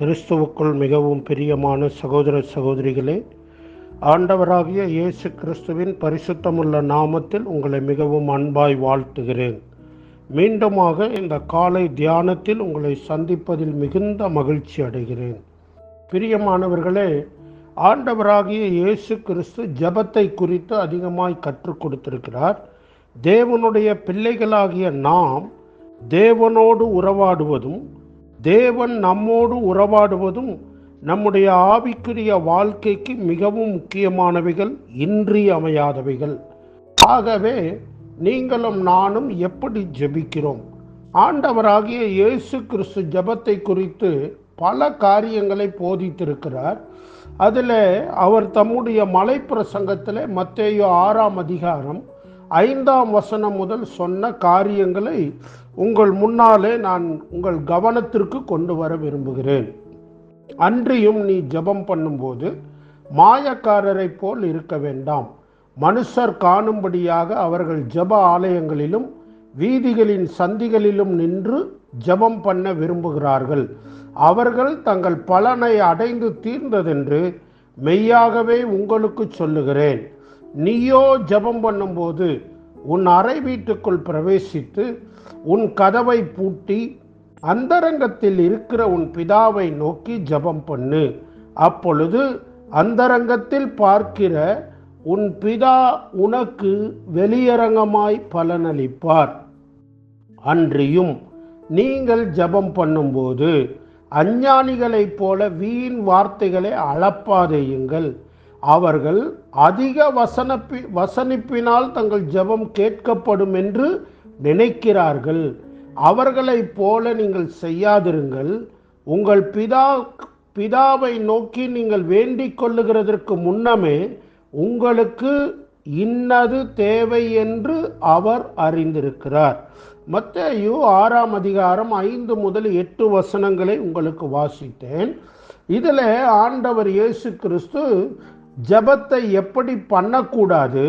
கிறிஸ்துவுக்குள் மிகவும் பிரியமான சகோதர சகோதரிகளே ஆண்டவராகிய இயேசு கிறிஸ்துவின் பரிசுத்தமுள்ள நாமத்தில் உங்களை மிகவும் அன்பாய் வாழ்த்துகிறேன். மீண்டுமாக இந்த காலை தியானத்தில் உங்களை சந்திப்பதில் மிகுந்த மகிழ்ச்சி அடைகிறேன். பிரியமானவர்களே ஆண்டவராகிய இயேசு கிறிஸ்து ஜெபத்தை குறித்து அதிகமாய் கற்றுக் கொடுத்திருக்கிறார். தேவனுடைய பிள்ளைகளாகிய நாம் தேவனோடு உறவாடுவதும் தேவன் நம்மோடு உறவாடுவதும் நம்முடைய ஆவிக்குரிய வாழ்க்கைக்கு மிகவும் முக்கியமானவைகள் இன்றியமையாதவைகள். ஆகவே நீங்களும் நானும் எப்படி ஜெபிக்கிறோம்? ஆண்டவராகிய இயேசு கிறிஸ்து ஜெபத்தை குறித்து பல காரியங்களை போதித்திருக்கிறார். அதில் அவர் தம்முடைய மலை பிரசங்கத்தில் மத்தேயோ ஆறாம் அதிகாரம் ஐந்தாம் வசனம் முதல் சொன்ன காரியங்களை உங்கள் முன்னாலே நான் உங்கள் கவனத்திற்கு கொண்டு வர விரும்புகிறேன். அன்றியும் நீ ஜெபம் பண்ணும்போது மாயக்காரரைப் போல் இருக்க வேண்டாம். மனுஷர் காணும்படியாக அவர்கள் ஜெப ஆலயங்களிலும் வீதிகளின் சந்திகளிலும் நின்று ஜெபம் பண்ண விரும்புகிறார்கள். அவர்கள் தங்கள் பலனை அடைந்து தீர்ந்ததென்று மெய்யாகவே உங்களுக்கு சொல்லுகிறேன். நீயோ ஜெபம் பண்ணும்போது உன் அறை வீட்டுக்குள் பிரவேசித்து உன் கதவை பூட்டி அந்தரங்கத்தில் இருக்கிற உன் பிதாவை நோக்கி ஜெபம் பண்ணு. அப்பொழுது அந்தரங்கத்தில் பார்க்கிற உன் பிதா உனக்கு வெளியரங்கமாய் பலனளிப்பார். அன்றியும் நீங்கள் ஜெபம் பண்ணும்போது அஞ்ஞானிகளைப் போல வீண் வார்த்தைகளை அளப்பாதேயுங்கள் அவர்கள் அதிக வசனப்பி வசனிப்பினால் தங்கள் ஜெபம் கேட்கப்படும் என்று நினைக்கிறார்கள். அவர்களைப் போல நீங்கள் செய்யாதிருங்கள். உங்கள் பிதா பிதாவை நோக்கி நீங்கள் வேண்டிக் கொள்ளுகிறதற்கு முன்னமே உங்களுக்கு இன்னது தேவை என்று அவர் அறிந்திருக்கிறார். மத்தேயு ஆறாம் அதிகாரம் ஐந்து முதல் எட்டு வசனங்களை உங்களுக்கு வாசித்தேன். இதில் ஆண்டவர் இயேசு கிறிஸ்து ஜபத்தை எப்படி பண்ணக்கூடாது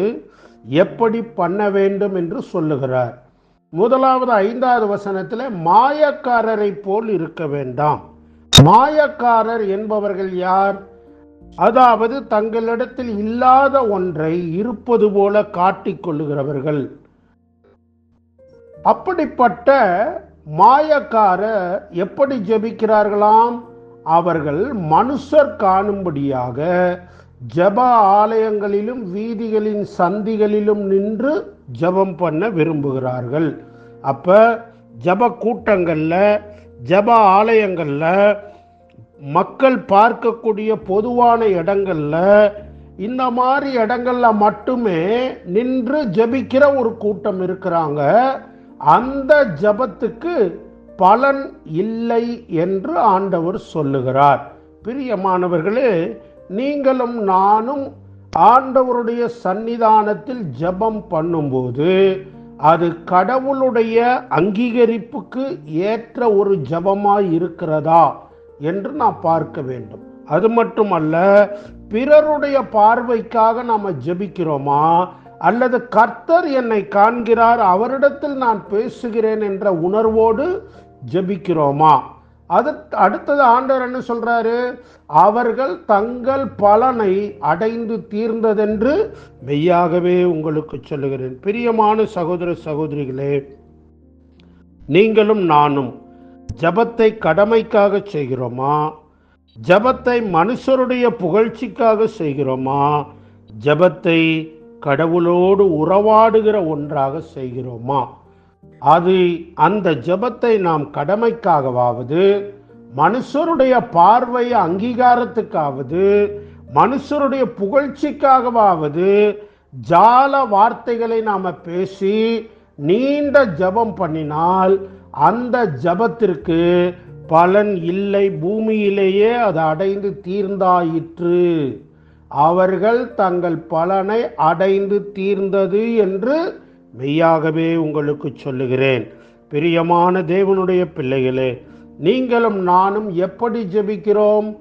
எப்படி பண்ண வேண்டும் என்று சொல்லுகிறார். முதலாவது ஐந்தாவது வசனத்தில் மாயக்காரரை போல் இருக்க வேண்டாம். மாயக்காரர் என்பவர்கள் யார்? அதாவது தங்களிடத்தில் இல்லாத ஒன்றை இருப்பது போல காட்டிக்கொள்ளுகிறவர்கள் அப்படிப்பட்ட மாயக்காரர் எப்படி ஜெபிக்கிறார்களாம்? அவர்கள் மனுஷர் காணும்படியாக ஜப ஆலயங்களிலும் வீதிகளின் சந்திகளிலும் நின்று ஜபம் பண்ண விரும்புகிறார்கள். அப்போ ஜப கூட்டங்களில் ஜப ஆலயங்களில் மக்கள் பார்க்கக்கூடிய பொதுவான இடங்களில் இந்த மாதிரி இடங்களில் மட்டுமே நின்று ஜபிக்கிற ஒரு கூட்டம் இருக்கிறாங்க. அந்த ஜபத்துக்கு பலன் இல்லை என்று ஆண்டவர் சொல்லுகிறார். பிரியமானவர்களே நீங்களும் நானும் ஆண்டவருடைய சன்னிதானத்தில் ஜபம் பண்ணும்போது அது கடவுளுடைய அங்கீகரிப்புக்கு ஏற்ற ஒரு ஜபமாய் இருக்கிறதா என்று நாம் பார்க்க வேண்டும். அது மட்டுமல்ல பிறருடைய பார்வைக்காக நாம் ஜெபிக்கிறோமா? அல்லது கர்த்தர் என்னை காண்கிறார் அவரிடத்தில் நான் பேசுகிறேன் என்ற உணர்வோடு ஜெபிக்கிறோமா? அது அடுத்தது ஆண்டவர் என்ன சொல்றாரு? அவர்கள் தங்கள் பலனை அடைந்து தீர்ந்ததென்று மெய்யாகவே உங்களுக்கு சொல்லுகிறேன். பிரியமான சகோதர சகோதரிகளே நீங்களும் நானும் ஜபத்தை கடமைக்காக செய்கிறோமா? ஜபத்தை மனுஷருடைய புகழ்ச்சிக்காக செய்கிறோமா? ஜபத்தை கடவுளோடு உறவாடுகிற ஒன்றாக செய்கிறோமா? அது அந்த ஜபத்தை நாம் கடமைக்காகவாவது மனுஷருடைய பார்வை அங்கீகாரத்துக்காவது மனுஷருடைய புகழ்ச்சிக்காகவாவது ஜால வார்த்தைகளை நாம் பேசி நீண்ட ஜபம் பண்ணினால் அந்த ஜபத்திற்கு பலன் இல்லை பூமியிலேயே அது அடைந்து தீர்ந்தாயிற்று. அவர்கள் தங்கள் பலனை அடைந்து தீர்ந்தது என்று மெய்யாகவே உங்களுக்கு சொல்லுகிறேன். பிரியமான தேவனுடைய பிள்ளைகளே நீங்களும் நானும் எப்படி ஜெபிக்கிறோம்?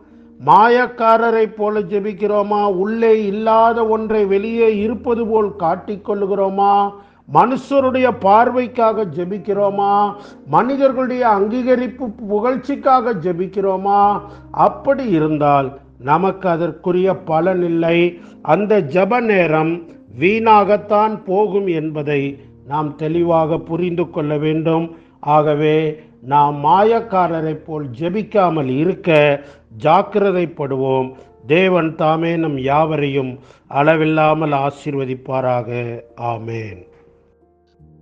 மாயக்காரரை போல ஜெபிக்கிறோமா? உள்ளே இல்லாத ஒன்றை வெளியே இருப்பது போல் காட்டிக்கொள்ளுகிறோமா மனுஷருடைய பார்வைக்காக ஜெபிக்கிறோமா? மனிதர்களுடைய அங்கீகரிப்பு புகழ்ச்சிக்காக ஜெபிக்கிறோமா? அப்படி இருந்தால் நமக்கு அதற்குரிய பலன் இல்லை. அந்த ஜெப நேரம் வீணாகத்தான் போகும் என்பதை நாம் தெளிவாக புரிந்து கொள்ள வேண்டும். ஆகவே நாம் மாயக்காரரைப் போல் ஜெபிக்காமல் இருக்க ஜாக்கிரதைப்படுவோம். தேவன் தாமே நம் யாவரையும் அளவில்லாமல் ஆசீர்வதிப்பாராக. ஆமேன்.